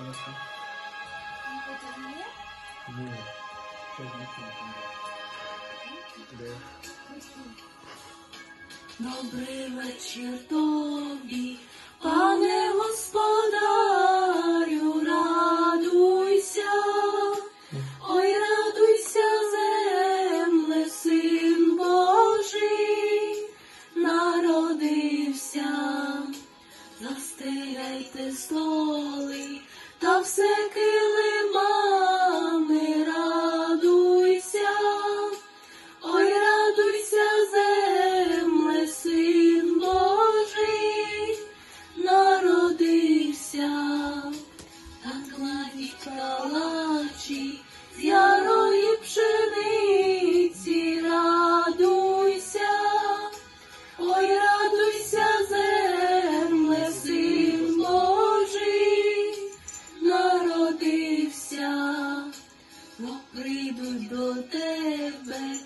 Хорошо. Ну, що ж дівчинка? Де? Добрий вечір тобі, пане господарю, радуйся, ой, радуйся, земле, син Божий, народився, застеляйте столи, все килимами, радуйся. Ой, радуйся, земле, син Божий, народився, так кладіть калачі народився.